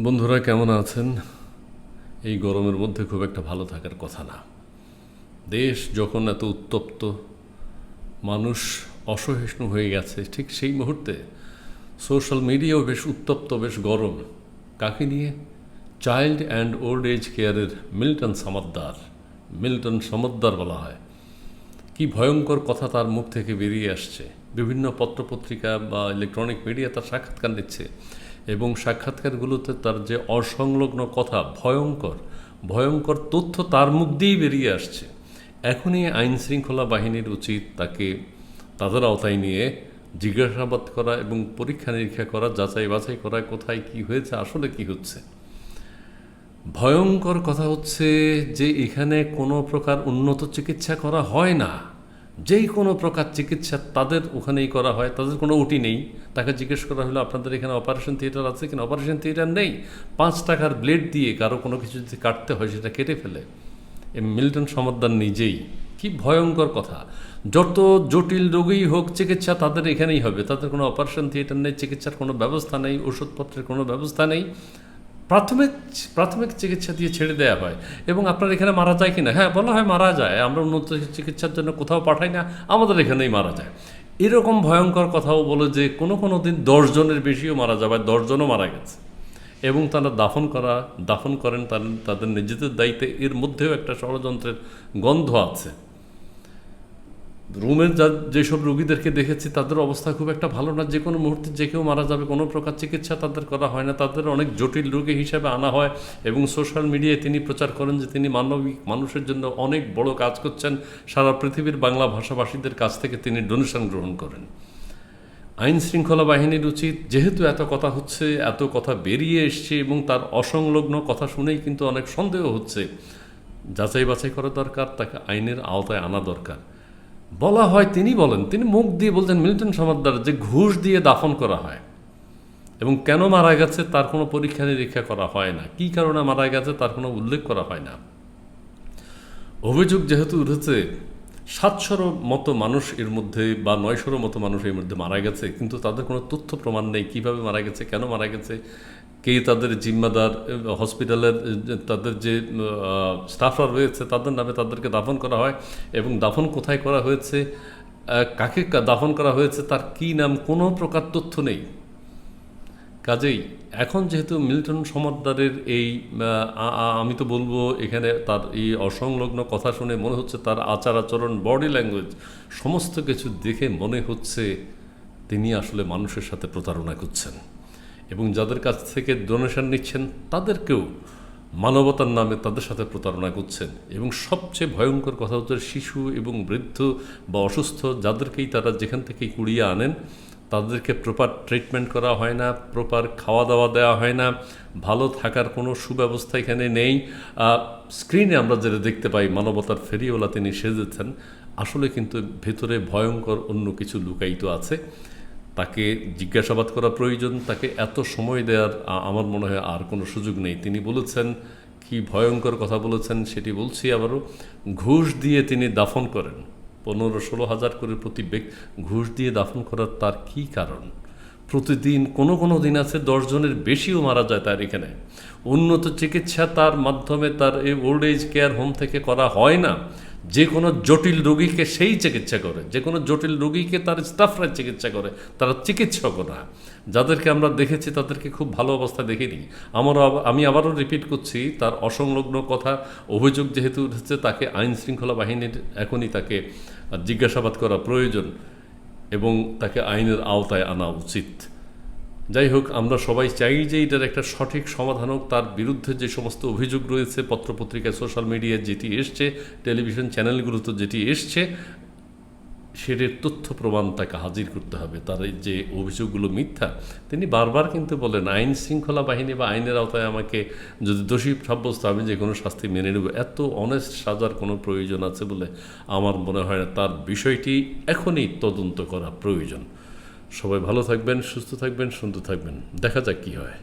বন্ধুরা, কেমন আছেন? এই গরমের মধ্যে খুব একটা ভালো থাকার কথা না। দেশ যখন এত উত্তপ্ত, মানুষ অসহিষ্ণু হয়ে গেছে, ঠিক সেই মুহূর্তে সোশ্যাল মিডিয়াও বেশ উত্তপ্ত, বেশ গরম। কাকে নিয়ে? চাইল্ড অ্যান্ড ওল্ড এজ কেয়ারের মিল্টন সামাদ্দার মিল্টন সামাদ্দার বলা হয়। কি ভয়ঙ্কর কথা তার মুখ থেকে বেরিয়ে আসছে। বিভিন্ন পত্রপত্রিকা বা ইলেকট্রনিক মিডিয়া তার সাক্ষাৎকার নিচ্ছে। এবং সাক্ষাৎকারগুলোতে তার যে অসংলগ্ন কথা, ভয়ঙ্কর ভয়ঙ্কর তথ্য তার মুখ দিয়েই বেরিয়ে আসছে। এখনই আইন শৃঙ্খলা বাহিনীর উচিত তাকে তাদের আওতায় নিয়ে জিজ্ঞাসাবাদ করা এবং পরীক্ষা নিরীক্ষা করা, যাচাই বাছাই করা, কোথায় কি হয়েছে, আসলে কি হচ্ছে। ভয়ঙ্কর কথা হচ্ছে যে এখানে কোনো প্রকার উন্নত চিকিৎসা করা হয় না। যেই কোনো প্রকার চিকিৎসা তাদের ওখানেই করা হয়, তাদের কোনো উটি নেই। তাকে জিজ্ঞেস করা হলো, আপনাদের এখানে অপারেশন থিয়েটার আছে কিনা? অপারেশন থিয়েটার নেই। পাঁচ টাকার ব্লেড দিয়ে কারও কোনো কিছু যদি কাটতে হয়, সেটা কেটে ফেলে। মিল্টন সমদ্দার নিজেই। কি ভয়ঙ্কর কথা। যত জটিল রোগী হোক, চিকিৎসা তাদের এখানেই হবে। তাদের কোনো অপারেশন থিয়েটার নেই, চিকিৎসার কোনো ব্যবস্থা নেই, ওষুধপত্রের কোনো ব্যবস্থা নেই। প্রাথমিক প্রাথমিক চিকিৎসা দিয়ে ছেড়ে দেওয়া হয়। এবং আপনার এখানে মারা যায় কি না হ্যাঁ বলা হয় মারা যায়। আমরা উন্নত চিকিৎসার জন্য কোথাও পাঠাই না, আমাদের এখানেই মারা যায়। এরকম ভয়ঙ্কর কথাও বলে যে কোনো কোনো দিন দশজনের বেশিও মারা যাবে দশজনও মারা গেছে। এবং তারা দাফন করা, দাফন করেন তাদের নিজেদের দায়িত্বে এর মধ্যেও একটা ষড়যন্ত্রের গন্ধ আছে। রুমের যা যেসব রুগীদেরকে দেখেছি, তাদের অবস্থা খুব একটা ভালো না। যে কোনো মুহূর্তে যে কেউ মারা যাবে, কোনো প্রকার চিকিৎসা তাদের করা হয় না। তাদের অনেক জটিল রোগী হিসাবে আনা হয় এবং সোশ্যাল মিডিয়ায় তিনি প্রচার করেন যে তিনি মানবিক মানুষের জন্য অনেক বড় কাজ করছেন। সারা পৃথিবীর বাংলা ভাষাভাষীদের কাছ থেকে তিনি ডোনেশন গ্রহণ করেন। আইন শৃঙ্খলা বাহিনীর উচিত, যেহেতু এত কথা হচ্ছে, এত কথা বেরিয়ে এসছে এবং তার অসংলগ্ন কথা শুনেই কিন্তু অনেক সন্দেহ হচ্ছে। যাচাই বাছাই করা দরকার, তাকে আইনের আওতায় আনা দরকার। বলা হয় তিনি বলেন, তিনি মুখ দিয়ে বলছেন মিল্টন সমাদ্দার যে ঘুষ দিয়ে দাফন করা হয়। এবং কেন মারা গেছে তার কোনো পরীক্ষা নিরীক্ষা করা হয় না। কি কারণে মারা গেছে তার কোনো উল্লেখ করা হয় না। অভিযোগ যেহেতু উঠেছে, সাতশোর মতো মানুষ এর মধ্যে বা নয়শোর মতো মানুষ এর মধ্যে মারা গেছে, কিন্তু তাদের কোনো তথ্য প্রমাণ নেই কীভাবে মারা গেছে, কেন মারা গেছে কে তাদের জিম্মাদার, হসপিটালের, তাদের যে স্টাফরা রয়েছে, তাদের নামে তাদেরকে দাফন করা হয় এবং দাফন কোথায় করা হয়েছে কাকে দাফন করা হয়েছে, তার কি নাম, কোনো প্রকার তথ্য নেই। কাজেই এখন যেহেতু মিল্টন সমাদ্দারের এই আমি তো বলব এখানে তার এই অসংলগ্ন কথা শুনে মনে হচ্ছে তার আচার আচরণ, বডি ল্যাঙ্গুয়েজ, সমস্ত কিছু দেখে মনে হচ্ছে তিনি আসলে মানুষের সাথে প্রতারণা করছেন। এবং যাদের কাছ থেকে ডোনেশন নিচ্ছেন, তাদেরকেও মানবতার নামে তাদের সাথে প্রতারণা করছেন। এবং সবচেয়ে ভয়ঙ্কর কথা হচ্ছে শিশু এবং বৃদ্ধ বা অসুস্থ, যাদেরকেই তারা যেখান থেকেই কুড়িয়ে আনেন, তাদেরকে প্রপার ট্রিটমেন্ট করা হয় না প্রপার খাওয়া দাওয়া দেওয়া হয় না, ভালো থাকার কোনো সুব্যবস্থা এখানে নেই। স্ক্রিনে আমরা যেটা দেখতে পাই, মানবতার ফেরিওয়ালা তিনি সেজেছেন, আসলে কিন্তু ভেতরে ভয়ঙ্কর অন্য কিছু লুকায়িত আছে। তাকে জিজ্ঞাসাবাদ করা প্রয়োজন, তাকে এত সময় দেওয়ার আমার মনে হয় আর কোনো সুযোগ নেই। তিনি বলেছেন, কি ভয়ঙ্কর কথা বলেছেন সেটি বলছি আবারও। ঘুষ দিয়ে তিনি দাফন করেন। পনেরো ষোলো হাজার করে প্রতি ব্যক্তি, ঘুষ দিয়ে দাফন করার তার কি কারণ? প্রতিদিন কোনো কোনো দিন আছে দশজনের বেশিও মারা যায় তার এখানে। উন্নত চিকিৎসা তার মাধ্যমে তার এই ওল্ড এজ কেয়ার হোম থেকে করা হয় না। যে কোনো জটিল রোগীকে সেই চিকিৎসা করে, যে কোনো জটিল রোগীকে তার স্টাফরা চিকিৎসা করে, তারা চিকিৎসক না। যাদেরকে আমরা দেখেছি তাদেরকে খুব ভালো অবস্থা দেখিনি। আমার আমি আবারও রিপিট করছি, তার অসংলগ্ন কথা, অভিযোগ যেহেতু উঠেছে, তাকে আইন শৃঙ্খলা বাহিনীর এখনই তাকে জিজ্ঞাসাবাদ করা প্রয়োজন এবং তাকে আইনের আওতায় আনা উচিত। যাই হোক, আমরা সবাই চাই যে এটার একটা সঠিক সমাধান হোক। তার বিরুদ্ধে যে সমস্ত অভিযোগ রয়েছে পত্রপত্রিকায় সোশ্যাল মিডিয়ায় যেটি এসছে, টেলিভিশন চ্যানেলগুলোতে যেটি এসছে, সেটির তথ্য প্রমাণ তাকে হাজির করতে হবে। তার যে অভিযোগগুলো মিথ্যা, তিনি বারবার কিন্তু বলেন, আইন শৃঙ্খলা বাহিনী বা আইনের আওতায় আমাকে যদি দোষী সাব্যস্ত, আমি যে কোনো শাস্তি মেনে নেব। এত অনেস্ট সাজার কোনো প্রয়োজন আছে বলে আমার মনে হয় না। তার বিষয়টি এখনই তদন্ত করা প্রয়োজন। সবাই ভালো থাকবেন সুস্থ থাকবেন সুন্দর থাকবেন। দেখা যাক কী হয়।